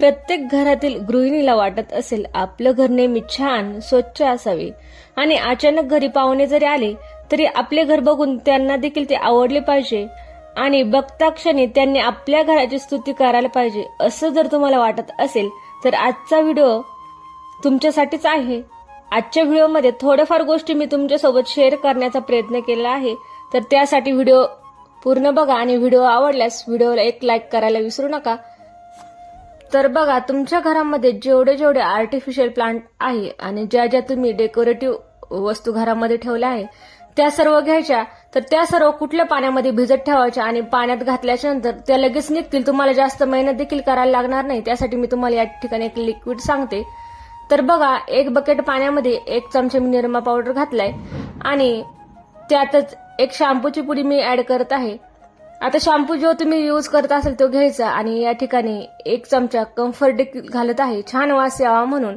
प्रत्येक घरातील गृहिणीला वाटत असेल आपलं घर नेहमी छान स्वच्छ असावे. आणि अचानक घरी पाहुणे जरी आले तरी आपले घर बघून त्यांना देखील ते आवडले पाहिजे. आणि बघता क्षणी त्यांनी आपल्या घराची स्तुती करायला पाहिजे असं जर तुम्हाला वाटत असेल तर आजचा व्हिडिओ तुमच्यासाठीच आहे. आजच्या व्हिडिओमध्ये थोड्याफार गोष्टी मी तुमच्यासोबत शेअर करण्याचा प्रयत्न केला आहे. तर त्यासाठी व्हिडिओ पूर्ण बघा आणि व्हिडिओ आवडल्यास व्हिडिओला एक लाईक करायला विसरू नका. तर बघा तुमच्या घरामध्ये जेवढे जेवढे आर्टिफिशियल प्लांट आहे आणि ज्या ज्या तुम्ही डेकोरेटिव्ह वस्तू घरामध्ये ठेवल्या आहे त्या सर्व घ्यायच्या. तर त्या सर्व कुठल्या पाण्यामध्ये भिजत ठेवायच्या आणि पाण्यात घातल्याच्या नंतर त्या लगेच निघतील. तुम्हाला जास्त मेहनत देखील करायला लागणार नाही. त्यासाठी मी तुम्हाला या ठिकाणी एक लिक्विड सांगते. तर बघा एक बकेट पाण्यामध्ये एक चमचे मी निरमा पावडर घातलाय. आणि त्यातच एक शॅम्पूची पुडी मी ऍड करत आहे. आता शॅम्पू जो तुम्ही यूज करत असाल तो घ्यायचा आणि या ठिकाणी एक चमचा कम्फर्ट देखील घालत आहे. छान वास यावा म्हणून.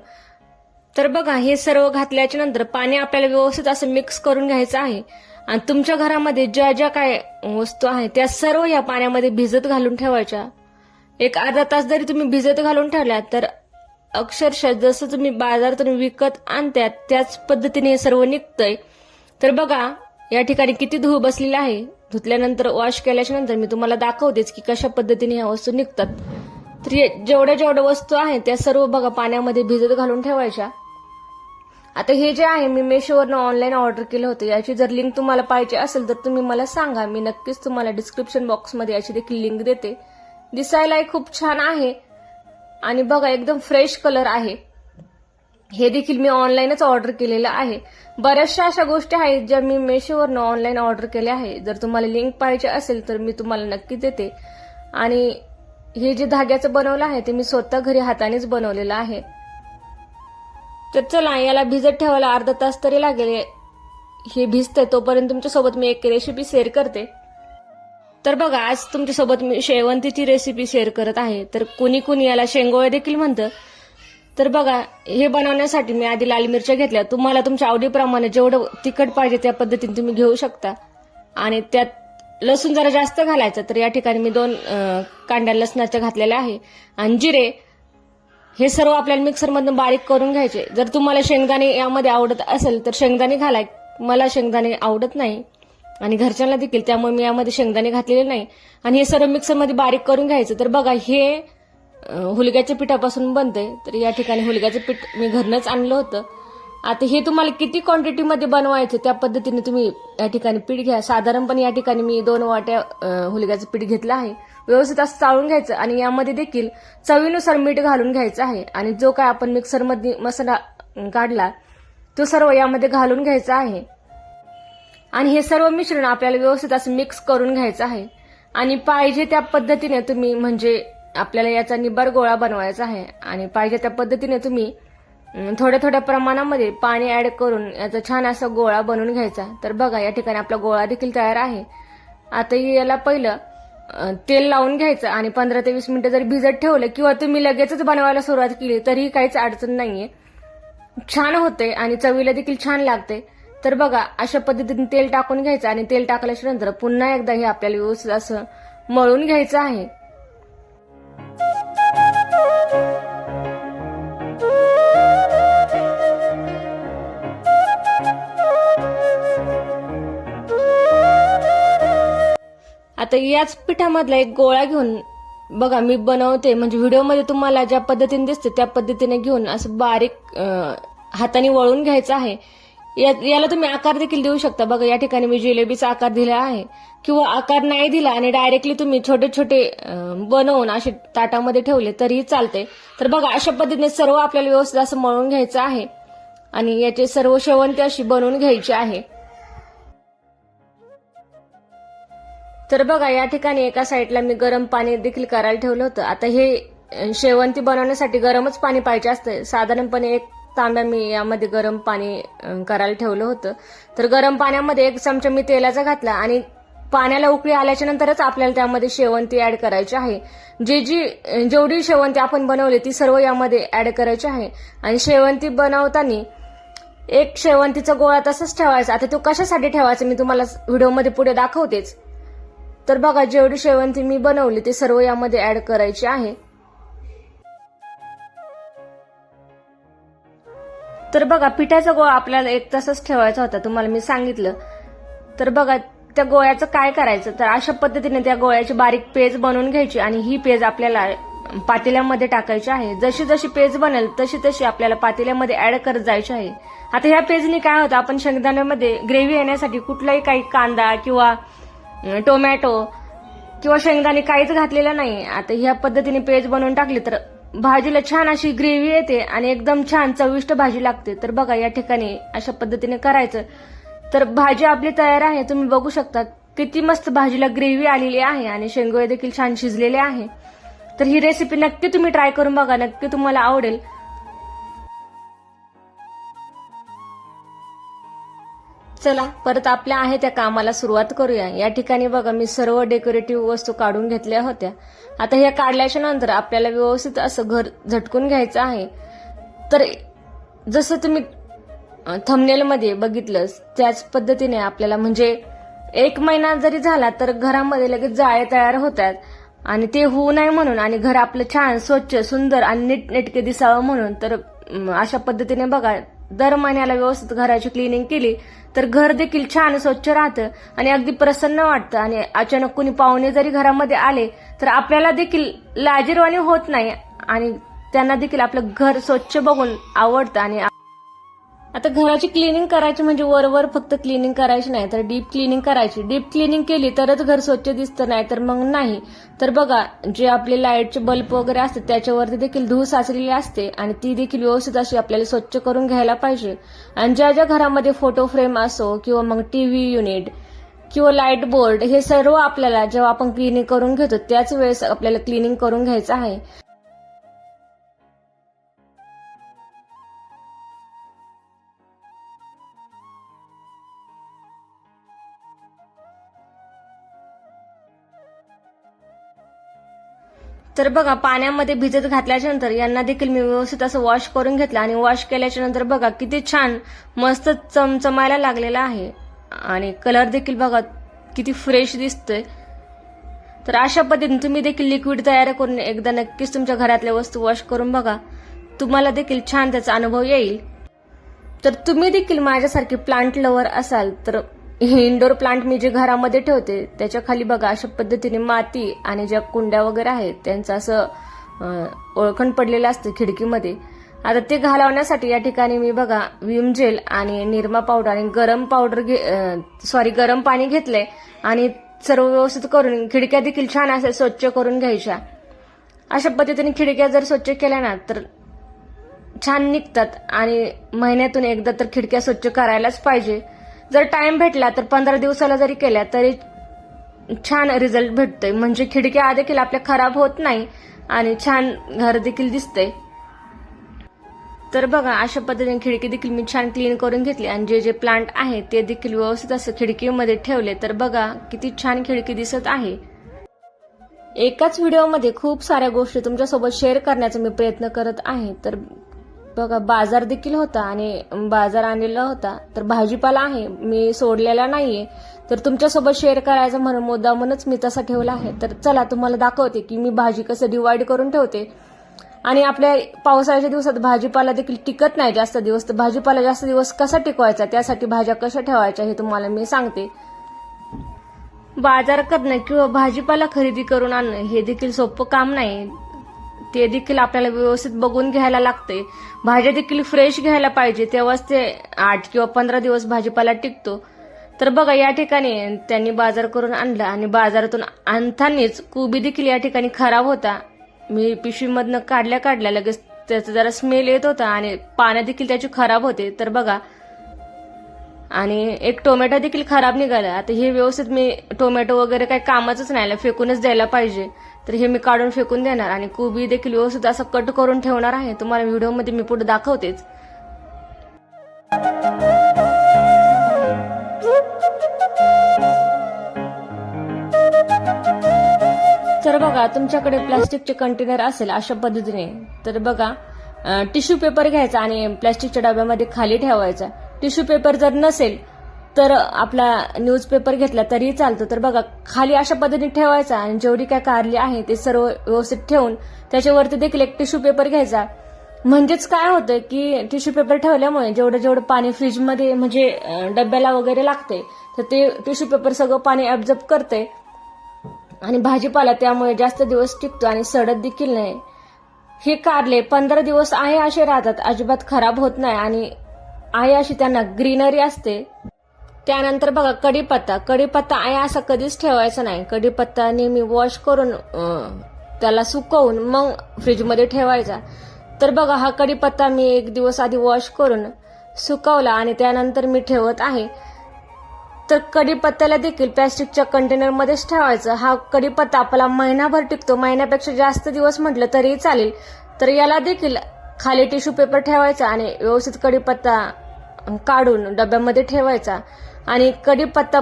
तर बघा हे सर्व घातल्याच्या नंतर पाणी आपल्याला व्यवस्थित असं मिक्स करून घ्यायचं आहे. आणि तुमच्या घरामध्ये ज्या ज्या काय वस्तू आहेत त्या सर्व या पाण्यामध्ये भिजत घालून ठेवायच्या. एक अर्धा तास जरी तुम्ही भिजत घालून ठेवल्या तर अक्षरशः जसं तुम्ही बाजारातून विकत आणत्यात त्याच पद्धतीने हे सर्व निघतंय. तर बघा या ठिकाणी किती धूळ बसलेली आहे. धुतल्यानंतर वॉश केल्याच्यानंतर मी तुम्हाला दाखवतेच की कशा पद्धतीने ह्या वस्तू निघतात. तर हे जेवढ्या जेवढ्या वस्तू आहेत त्या सर्व बघा पाण्यामध्ये भिजत घालून ठेवायच्या. आता हे जे आहे मी मेशोवरनं ऑनलाईन ऑर्डर केलं होतं. याची जर लिंक तुम्हाला पाहिजे असेल तर तुम्ही मला सांगा. मी नक्कीच तुम्हाला डिस्क्रिप्शन बॉक्समध्ये याची देखील लिंक देते. दिसायलाही खूप छान आहे. आणि बघा एकदम फ्रेश कलर आहे. हे देखील मी ऑनलाईनच ऑर्डर केलेलं आहे. बऱ्याचशा अशा गोष्टी आहेत ज्या मी मेशोवरनं ऑनलाईन ऑर्डर केल्या आहे. जर तुम्हाला लिंक पाहिजे असेल तर मी तुम्हाला नक्की देते. आणि हे जे धाग्याचं बनवलं आहे ते मी स्वतः घरी हातानेच बनवलेलं आहे. तर चला याला भिजत ठेवायला अर्धा तास तरी लागेल. हे भिजतंय तोपर्यंत तुमच्यासोबत मी एक रेसिपी शेअर करते. तर बघा आज तुमच्यासोबत मी शेवंतीची रेसिपी शेअर करत आहे. तर कुणी कुणी याला शेंगोळे देखील म्हणतं. तर बघा हे बनवण्यासाठी मी आधी लाल मिरच्या घेतल्या. तुम्हाला तुमच्या आवडीप्रमाणे जेवढं तिखट पाहिजे त्या पद्धतीने तुम्ही घेऊ शकता. आणि त्यात लसूण जरा जास्त घालायचं तर या ठिकाणी मी दोन कांड्या लसणाच्या घातलेल्या आहे. आणि जिरे हे सर्व आपल्याला मिक्सरमधून बारीक करून घ्यायचे. जर तुम्हाला शेंगदाणे यामध्ये आवडत असेल तर शेंगदाणे घालाय मला शेंगदाणे आवडत नाही. आणि घरच्यांना देखील त्यामुळे मी यामध्ये शेंगदाणे घातलेले नाही. आणि हे सर्व मिक्सरमध्ये बारीक करून घ्यायचं. तर बघा हे हुलग्याच्या पिठापासून बनते तर या ठिकाणी हुलग्याचं पीठ मी घरनंच आणलं होतं. आता हे तुम्हाला किती क्वांटिटीमध्ये बनवायचं त्या पद्धतीने तुम्ही या ठिकाणी पीठ घ्या. साधारणपणे या ठिकाणी मी दोन वाट्या हुलग्याचं पीठ घेतलं आहे. व्यवस्थित असं चाळून घ्यायचं आणि यामध्ये देखील चवीनुसार मीठ घालून घ्यायचं आहे. आणि जो काय आपण मिक्सरमध्ये मसाला काढला तो सर्व यामध्ये घालून घ्यायचा आहे. आणि हे सर्व मिश्रण आपल्याला व्यवस्थित असं मिक्स करून घ्यायचं आहे. आणि पाहिजे त्या पद्धतीने तुम्ही म्हणजे आपल्याला याचा निबर गोळा बनवायचा आहे. आणि पाहिजे त्या पद्धतीने तुम्ही थोड्या थोड्या प्रमाणामध्ये पाणी ऍड करून याचा छान असा गोळा बनवून घ्यायचा. तर बघा या ठिकाणी आपला गोळा देखील तयार आहे. आता याला पहिलं तेल लावून घ्यायचं आणि पंधरा ते वीस मिनिटं जरी भिजत ठेवलं किंवा तुम्ही लगेचच बनवायला सुरुवात केली तरीही काहीच अडचण नाहीये. छान होते आणि चवीला देखील छान लागते तर बघा अशा पद्धतीने तेल टाकून घ्यायचं आणि तेल टाकल्याच्या नंतर पुन्हा एकदा हे आपल्याला व्यवस्थित असं मळून घ्यायचं आहे. आता याच पिठामधला एक गोळा घेऊन बघा मी बनवते. म्हणजे व्हिडिओमध्ये तुम्हाला ज्या पद्धतीने दिसते त्या पद्धतीने घेऊन असं बारीक हाताने वळून घ्यायचं आहे. या- याला तुम्ही आकार देखील देऊ शकता. बघा या ठिकाणी मी जिलेबीचा आकार दिला आहे. किंवा आकार नाही दिला आणि डायरेक्टली तुम्ही छोटे छोटे बनवून असे ताटामध्ये ठेवले तरीही चालते तर बघा अशा पद्धतीने सर्व आपल्याला व्यवस्थित असं मळून घ्यायचं आहे. आणि याचे सर्व शेवंती अशी बनवून घ्यायची आहे. तर बघा या ठिकाणी एका साईडला मी गरम पाणी देखील करायला ठेवलं होतं. आता हे शेवंती बनवण्यासाठी गरमच पाणी पाहिजे असतं. साधारणपणे एक तांब्या मी यामध्ये गरम पाणी करायला ठेवलं होतं. तर गरम पाण्यामध्ये एक चमचा मी तेलाचा घातला आणि पाण्याला उकळी आल्याच्या नंतरच आपल्याला त्यामध्ये शेवंती ऍड करायची आहे. जे जी जेवढी शेवंती आपण बनवली ती सर्व यामध्ये ऍड करायची आहे. आणि शेवंती बनवताना एक शेवंतीचा गोळा तसाच ठेवायचा. आता तो कशासाठी ठेवायचा मी तुम्हाला व्हिडिओमध्ये पुढे दाखवतेच. तर बघा जेवढी शेवंती मी बनवली ते सर्व यामध्ये ऍड करायची आहे. तर बघा पिठाचा गोळा आपल्याला एक तासच ठेवायचा होता तुम्हाला मी सांगितलं. तर बघा त्या गोळ्याचं काय करायचं? तर अशा पद्धतीने त्या गोळ्याची बारीक पेज बनवून घ्यायची आणि ही पेज आपल्याला पातेल्यामध्ये टाकायची आहे. जशी जशी पेज बनेल तशी तशी आपल्याला पातेल्यामध्ये ऍड करत जायची आहे. आता ह्या पेजनी काय होतं आपण शेंगदाण्यामध्ये ग्रेव्ही येण्यासाठी कुठलाही काही कांदा किंवा टोमॅटो किंवा शेंगदाणे काहीच घातलेलं नाही. आता ह्या पद्धतीने पेज बनवून टाकली तर भाजीला छान अशी ग्रेव्ही येते आणि एकदम छान चविष्ट भाजी लागते. तर बघा या ठिकाणी अशा पद्धतीने करायचं. तर भाजी आपली तयार आहे. तुम्ही बघू शकता किती मस्त भाजीला ग्रेव्ही आलेली आहे आणि शेंगोळे देखील छान शिजलेले आहे. तर ही रेसिपी नक्की तुम्ही ट्राय करून बघा. नक्की तुम्हाला आवडेल. चला परत आपल्या आहे त्या कामाला सुरुवात करूया. या ठिकाणी बघा मी सर्व डेकोरेटिव्ह वस्तू काढून घेतल्या होत्या. आता ह्या काढल्याच्या नंतर आपल्याला व्यवस्थित असं घर झटकून घ्यायचं आहे. तर जसं तुम्ही थमनेलमध्ये बघितलं त्याच पद्धतीने आपल्याला म्हणजे एक महिना जरी झाला तर घरामध्ये लगेच जाळे तयार होतात. आणि ते होऊ नये म्हणून आणि घर आपलं छान स्वच्छ सुंदर आणि नीटनेटके दिसावं म्हणून तर अशा पद्धतीने बघा दर महिन्याला व्यवस्थित घराची क्लिनिंग केली तर घर देखील छान स्वच्छ राहतं आणि अगदी प्रसन्न वाटतं. आणि अचानक कुणी पाहुणे जरी घरामध्ये आले तर आपल्याला देखील लाजीरवाणी होत नाही आणि त्यांना देखील आपलं घर स्वच्छ बघून आवडतं आणि आता घराची क्लिनिंग करायची म्हणजे वरवर फक्त क्लिनिंग करायची नाही तर डीप क्लिनिंग करायची. डीप क्लिनिंग केली तरच घर स्वच्छ दिसतं नाही तर मग नाही. तर बघा जे आपले लाईटचे बल्ब वगैरे असतात त्याच्यावरती देखील धूळ साचलेली असते आणि ती देखील व्यवस्थित अशी आपल्याला स्वच्छ करून घ्यायला पाहिजे. आणि ज्या ज्या घरामध्ये फोटो फ्रेम असो किंवा मग टीव्ही युनिट किंवा लाइट बोर्ड हे सर्व आपल्याला जेव्हा आपण क्लिनिंग करून घेतो त्याच वेळेस आपल्याला क्लिनिंग करून घ्यायचं आहे. तर बघा पाण्यामध्ये भिजत घातल्याच्या नंतर यांना देखील मी व्यवस्थित असं वॉश करून घेतलं आणि वॉश केल्याच्यानंतर बघा किती छान मस्त चमचमायला लागलेला आहे. आणि कलर देखील बघा किती फ्रेश दिसतोय. तर अशा पद्धतीने तुम्ही देखील लिक्विड तयार करून एकदा नक्कीच तुमच्या घरातल्या वस्तू वॉश करून बघा. तुम्हाला देखील छान त्याचा अनुभव येईल. तर तुम्ही देखील माझ्यासारखे प्लांट लवर असाल तर हे इंडोर प्लांट मी जे घरामध्ये ठेवते त्याच्याखाली बघा अशा पद्धतीने माती आणि ज्या कुंड्या वगैरे आहेत त्यांचं असं ओळखण पडलेलं असतं खिडकीमध्ये. आता ते घालवण्यासाठी या ठिकाणी मी बघा विम जेल आणि निरमा पावडर आणि गरम पावडर घे सॉरी गरम पाणी घेतलंय आणि सर्व व्यवस्थित करून खिडक्या देखील छान असे स्वच्छ करून घ्यायच्या. अशा पद्धतीने खिडक्या जर स्वच्छ केल्या ना तर छान निघतात आणि महिन्यातून एकदा तर खिडक्या स्वच्छ करायलाच पाहिजे. जर टाइम भेटला तर पंधरा दिवसाला जरी केल्या तरी छान रिझल्ट भेटतोय. म्हणजे खिडक्या देखील आपल्या खराब होत नाही आणि छान घर देखील दिसतंय. तर बघा अशा पद्धतीने खिडकी देखील मी छान क्लीन करून घेतली आणि जे जे प्लांट आहे ते देखील व्यवस्थित असं खिडकीमध्ये ठेवले. तर बघा किती छान खिडकी दिसत आहे. एकाच व्हिडिओमध्ये खूप साऱ्या गोष्टी तुमच्यासोबत शेअर करण्याचा मी प्रयत्न करत आहे. तर बघा बाजार देखील होता आणि बाजार आणलेला होता. तर भाजीपाला आहे मी सोडलेला नाहीये. तर तुमच्यासोबत शेअर करायचं म्हणून मुद्दामूनच मी तसा ठेवला आहे. तर चला तुम्हाला दाखवते की मी भाजी कसं डिवाइड करून ठेवते. आणि आपल्या पावसाळ्याच्या दिवसात भाजीपाला देखील टिकत नाही जास्त दिवस. तर भाजीपाला जास्त दिवस कसा टिकवायचा? त्यासाठी भाज्या कशा ठेवायच्या हे तुम्हाला मी सांगते. बाजार करणं किंवा भाजीपाला खरेदी करून आणणं हे देखील सोपं काम नाही. ते देखील आपल्याला व्यवस्थित बघून घ्यायला लागते भाज्या देखील फ्रेश घ्यायला पाहिजे. तेव्हाच ते आठ किंवा पंधरा दिवस भाजीपाला टिकतो. तर बघा या ठिकाणी त्यांनी बाजार करून आणला आणि बाजारातून आणतानीच कोबी देखील या ठिकाणी खराब होता. मी पिशवीमधनं काढल्या काढल्या लगेच त्याचा जरा स्मेल येत होता आणि पानं देखील त्याची खराब होते. तर बघा आणि एक टोमॅटो देखील खराब निघाला. आता हे व्यवस्थित मी टोमॅटो वगैरे काही कामाचंच नाही याला फेकूनच द्यायला पाहिजे. तर हे मी काढून फेकून देणार आणि कोबी देखील व्यवस्थित असं कट करून ठेवणार आहे. तुम्हाला व्हिडिओमध्ये मी पुढे दाखवतेच. तर बघा तुमच्याकडे प्लास्टिकचे कंटेनर असेल अशा पद्धतीने तर बघा टिश्यू पेपर घ्यायचा आणि प्लास्टिकच्या डब्यामध्ये खाली ठेवायचा. टिश्यू पेपर जर नसेल तर आपला न्यूजपेपर घेतला तरी चालतो. तर बघा खाली अशा पद्धतीने ठेवायचा आणि जेवढी काय कारली आहे ते सर्व व्यवस्थित ठेवून त्याच्यावरती देखील एक टिश्यू पेपर घ्यायचा. म्हणजेच काय होतं की टिश्यू पेपर ठेवल्यामुळे जेवढं जेवढं पाणी फ्रीजमध्ये म्हणजे डब्याला वगैरे लागते तर ते टिश्यू पेपर सगळं पाणी ऍब्झॉर्ब करते आणि भाजीपाला त्यामुळे जास्त दिवस टिकतो आणि सडत देखील नाही. हे कारले पंधरा दिवस आहे असे राहतात. अजिबात खराब होत नाही आणि आहे अशी त्यांना ग्रीनरी असते. त्यानंतर बघा कढीपत्ता. कढीपत्ता आहे असा कधीच ठेवायचा नाही. कढीपत्ता नेहमी वॉश करून त्याला सुकवून मग फ्रीजमध्ये ठेवायचा. तर बघा हा कढीपत्ता मी एक दिवस आधी वॉश करून सुकवला आणि त्यानंतर मी ठेवत आहे. तर कढीपत्त्याला देखील प्लॅस्टिकच्या कंटेनरमध्येच ठेवायचं. हा कढीपत्ता आपला महिनाभर टिकतो. महिन्यापेक्षा जास्त दिवस म्हटलं तरीही चालेल. तर याला देखील खाली टिश्यू पेपर ठेवायचा आणि व्यवस्थित कढीपत्ता काढून डब्यामध्ये ठेवायचा. आणि कढीपत्ता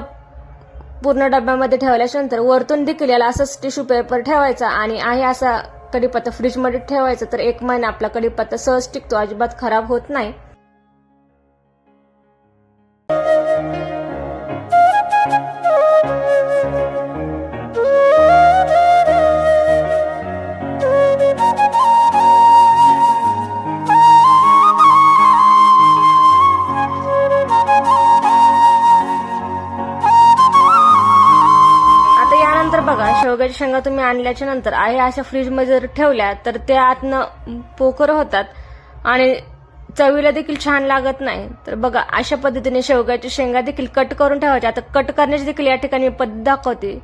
पूर्ण डब्यामध्ये ठेवल्याच्या नंतर वरतून देखील याला असंच टिश्यू पेपर ठेवायचा आणि आहे असा कढीपत्ता फ्रीजमध्ये ठेवायचा. तर एक महिना आपला कढीपत्ता सहज टिकतो. अजिबात खराब होत नाही. शेवग्याच्या शेंगा तुम्ही आणल्याच्या नंतर आहे अशा फ्रीजमध्ये जर ठेवल्या तर त्या आतनं पोकर होतात आणि चवीला देखील छान लागत नाही. तर बघा अशा पद्धतीने शेवग्याच्या शेंगा देखील कट करून ठेवायच्या. आता कट करण्याची देखील या ठिकाणी पद्धत दाखवते.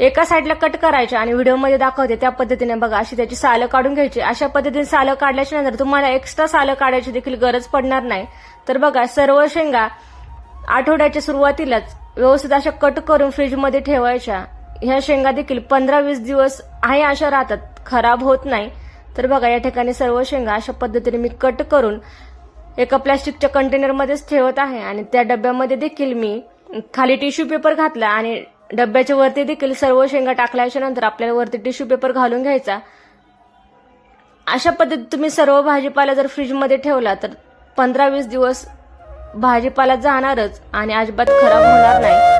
एका साईडला कट करायच्या आणि व्हिडिओमध्ये दाखवते. त्या पद्धतीने बघा अशी त्याची सालं काढून घ्यायची. अशा पद्धतीने सालं काढल्याच्या नंतर तुम्हाला एक्स्ट्रा सालं काढायची देखील गरज पडणार नाही. तर बघा सर्व शेंगा आठवड्याच्या सुरुवातीलाच व्यवस्थित अशा कट करून फ्रीजमध्ये ठेवायच्या. ह्या शेंगा देखील पंधरा वीस दिवस आहे अशा राहतात. खराब होत नाही. तर बघा या ठिकाणी सर्व शेंगा अशा पद्धतीने मी कट करून एका प्लॅस्टिकच्या कंटेनरमध्येच ठेवत आहे. आणि त्या डब्यामध्ये देखील मी खाली टिश्यू पेपर घातला आणि डब्याच्या वरती देखील सर्व शेंगा टाकल्याच्या नंतर आपल्याला वरती टिश्यू पेपर घालून घ्यायचा. अशा पद्धतीत तुम्ही सर्व भाजीपाला जर फ्रीजमध्ये ठेवला तर पंधरा वीस दिवस भाजीपाला जाणारच आणि अजिबात खराब होणार नाही.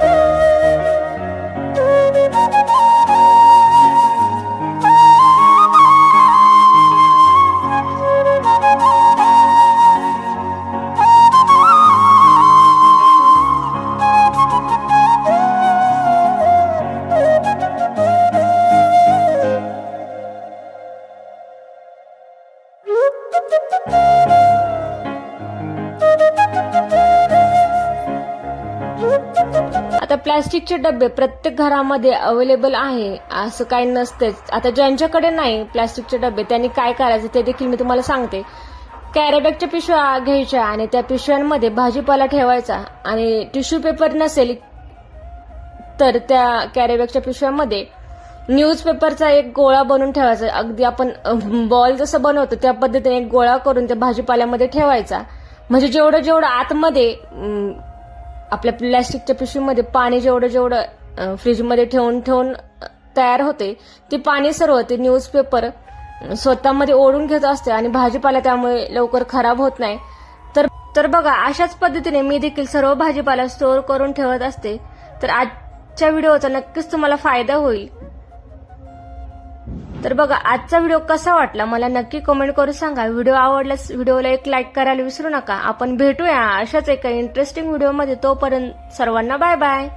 प्लॅस्टिकचे डबे प्रत्येक घरामध्ये अवेलेबल आहे असं काही नसतेच आता ज्यांच्याकडे नाही प्लॅस्टिकचे डबे त्यांनी काय करायचं ते देखील मी तुम्हाला सांगते. कॅरेबॅगच्या पिशव्या घ्यायच्या आणि त्या पिशव्यांमध्ये भाजीपाला ठेवायचा. आणि टिश्यू पेपर नसेल तर त्या कॅरेबॅगच्या पिशव्यामध्ये न्यूजपेपरचा एक गोळा बनवून ठेवायचा. अगदी आपण बॉल जसं बनवतो त्या पद्धतीने एक गोळा करून त्या भाजीपाल्यामध्ये ठेवायचा. म्हणजे जेवढं जेवढं आतमध्ये आपल्या प्लॅस्टिकच्या पिशवीमध्ये पाणी जेवढं जेवढं फ्रीजमध्ये ठेवून ठेवून तयार होते ते पाणी सर्व ते न्यूजपेपर स्वतःमध्ये ओढून घेत असते आणि भाजीपाला त्यामुळे लवकर खराब होत नाही. तर तर बघा अशाच पद्धतीने मी देखील सर्व भाजीपाला स्टोअर करून ठेवत असते. तर आजच्या व्हिडिओचा नक्कीच तुम्हाला फायदा होईल. तर बघा आजचा व्हिडिओ कसा वाटला? मला नक्की कमेंट करून सांगा. व्हिडिओ आवडल्यास व्हिडिओला एक लाईक करायला विसरू नका. आपण भेटूया अशाच एका इंटरेस्टिंग व्हिडिओमध्ये तोपर्यंत सर्वांना बाय बाय